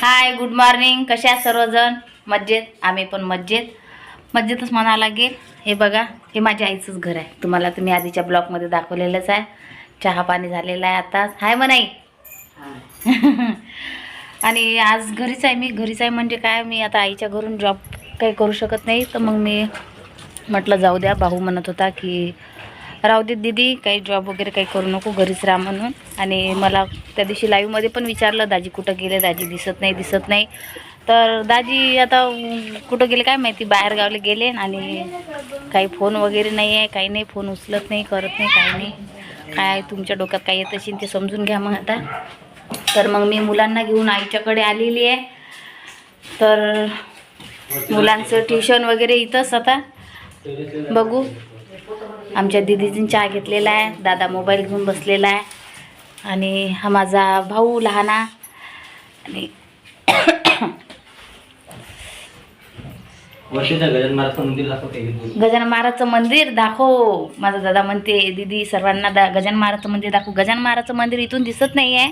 Hi good morning कशा आहात सर्वजण? मज्जेत आम्ही पण मज्जेत मज्जेतच म्हणावं लागेल. हे बघा हे माझ्या आईचंच घर आहे. तुम्हाला तुम्ही आधीच्या ब्लॉकमध्ये दाखवलेलंच आहे. चहा पाणी झालेला आहे आता हाय म्हणाई आणि आज घरीच आहे मी. घरीच आहे म्हणजे काय मी आता आईच्या घरून जॉब काही करू शकत नाही. तर मग मी म्हटलं जाऊ द्या. भाऊ म्हणत होता की राहू देत दीदी काही जॉब वगैरे काही करू नको घरीच राहा म्हणून. आणि मला त्या दिवशी लाईव्हमध्ये पण विचारलं दाजी कुठं गेले? दाजी दिसत नाही दिसत नाही. तर दाजी आता कुठं गेले काय माहिती? बाहेर गावले गेले आणि काही फोन वगैरे नाही आहे काही नाही फोन उचलत नाही करत नाही काही नाही. काय तुमच्या डोक्यात? काय येत असेल ते समजून घ्या मग आता. तर मग मी मुलांना घेऊन आईच्याकडे आलेली आहे. तर मुलांचं ट्युशन वगैरे इथंच आता. बघू. आमच्या दिदीजीने चहा घेतलेला आहे. दादा मोबाईल घेऊन बसलेला आहे. आणि हा माझा भाऊ लहाना. आणि गजान महाराजचं मंदिर दाखव माझा दादा म्हणते दीदी सर्वांना दा गजानन महाराजचं मंदिर दाखव. गजानन महाराजचं मंदिर इथून दिसत नाही आहे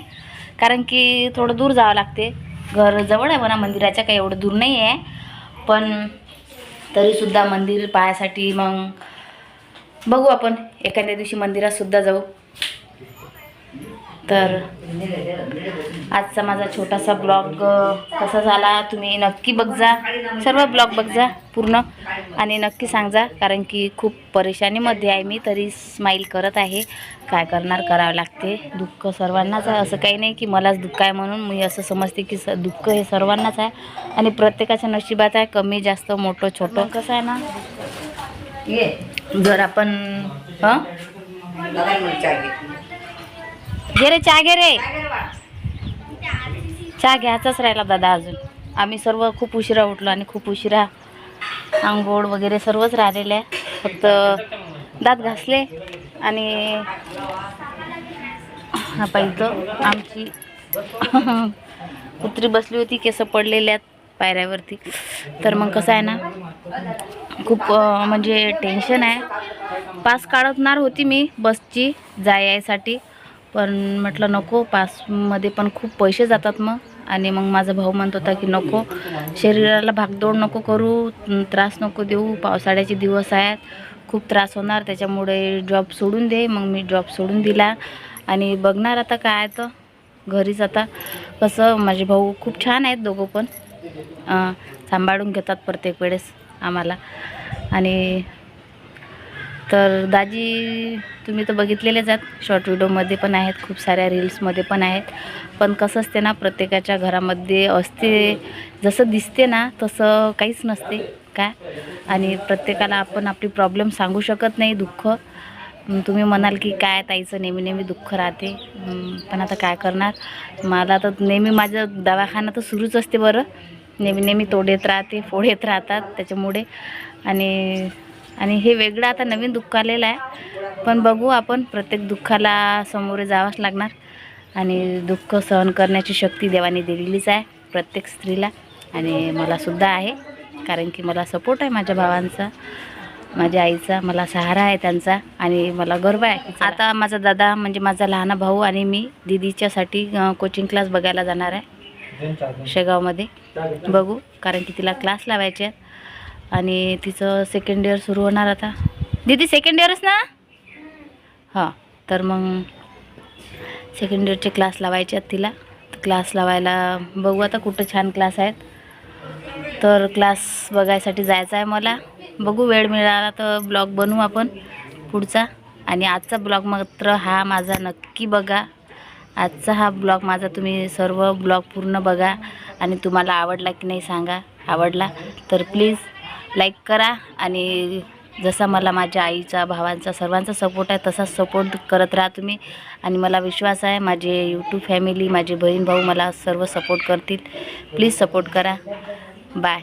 कारण की थोडं दूर जावं लागते. घर जवळ आहे म्हणा मंदिराच्या काही एवढं दूर नाही आहे पण तरीसुद्धा मंदिर पाहायसाठी मग बघू आपण एखाद्या दिवशी मंदिरातसुद्धा जाऊ. तर आजचा माझा छोटासा ब्लॉग कसा झाला तुम्ही नक्की बघजा. सर्व ब्लॉग बघजा पूर्ण आणि नक्की सांगजा कारण की खूप परेशानीमध्ये आहे मी तरी स्माईल करत आहे. काय करणार करावं लागते. दुःख सर्वांनाच आहे. असं काही नाही की मलाच दुःख आहे म्हणून मी असं समजते की स दुःख हे सर्वांनाच आहे. आणि प्रत्येकाच्या नशिबात आहे कमी जास्त मोठं छोटं. कसं आहे ना जर आपण घे रे चहा घे रे. चहा घ्यायचाच राहिला दादा अजून. आम्ही सर्व खूप उशिरा उठलो आणि खूप उशिरा आंघोळ वगैरे सर्वच राहिलेलं आहे. फक्त दात घासले आणि हा पाहिजे आमची. कुत्री बसली होती केस पडलेल्यात पायऱ्यावरती. तर मग कसं आहे ना खूप म्हणजे टेन्शन आहे. पास काढणार होती मी बसची जाय यायसाठी. पण म्हटलं नको पासमध्ये पण खूप पैसे जातात मग. आणि मग माझा भाऊ म्हणत होता की नको शरीराला भागदौड नको करू त्रास नको देऊ पावसाळ्याचे दिवस आहेत. खूप त्रास होणार त्याच्यामुळे जॉब सोडून दे. मग मी जॉब सोडून दिला. आणि बघणार आता काय तर घरीच आता. कसं माझे भाऊ खूप छान आहेत दोघं पण. सांभाळून घेतात प्रत्येक वेळेस आम्हाला. आणि तर दाजी तुम्ही तर बघितलेलेच आहात. शॉर्ट व्हिडिओमध्ये पण आहेत खूप साऱ्या रील्समध्ये पण आहेत. पण कसं असते ना प्रत्येकाच्या घरामध्ये असते जसं दिसते ना तसं काहीच नसते. काय? आणि प्रत्येकाला आपण आपली प्रॉब्लेम सांगू शकत नाही दुःख. तुम्ही म्हणाल की काय ताईचं नेहमी नेहमी दुःख राहते. पण आता काय करणार? मला तर नेहमी माझं दवाखाना तर सुरूच असते बरं. नेहमी नेहमी तोड येत राहते फोड येत राहतात त्याच्यामुळे. आणि आणि हे वेगळं आता नवीन दुःख आलेलं आहे. पण बघू आपण प्रत्येक दुःखाला सामोरे जावंच लागणार. आणि दुःख सहन करण्याची शक्ती देवाने दिलेलीच आहे प्रत्येक स्त्रीला. आणि मलासुद्धा आहे कारण की मला सपोर्ट आहे माझ्या भावांचा माझ्या आईचा मला सहारा आहे त्यांचा आणि मला गर्व आहे. आता माझा दादा म्हणजे माझा लहान भाऊ आणि मी दिदीच्यासाठी कोचिंग क्लास बघायला जाणार आहे शेगावमध्ये. बघू कारण की तिला क्लास लावायचे आहेत. आणि तिचं सेकंड इयर सुरू होणार आता. दीदी सेकंड इयरच ना? हां तर मग सेकंड इयरचे क्लास लावायचे आहेत तिला. क्लास लावायला बघू आता कुठं छान क्लास आहेत. तर क्लास बघायसाठी जायचं आहे मला. बघू वेळ मिळाला तर ब्लॉग बनवू आपण पुढचा. आणि आजचा ब्लॉग मात्र हा माझा नक्की बघा. आजचा हा ब्लॉग माझा तुम्ही सर्व ब्लॉग पूर्ण बघा आणि तुम्हाला आवडला की नाही सांगा. आवडला तर प्लीज लाईक करा आणि जसा मला माझ्या आईचा भावांचा सर्वांचा सपोर्ट आहे तसाच सपोर्ट करत राहा तुम्ही. आणि मला विश्वास आहे माझे यूट्यूब फॅमिली माझे बहीण भाऊ मला सर्व सपोर्ट करतील. प्लीज सपोर्ट करा. बाय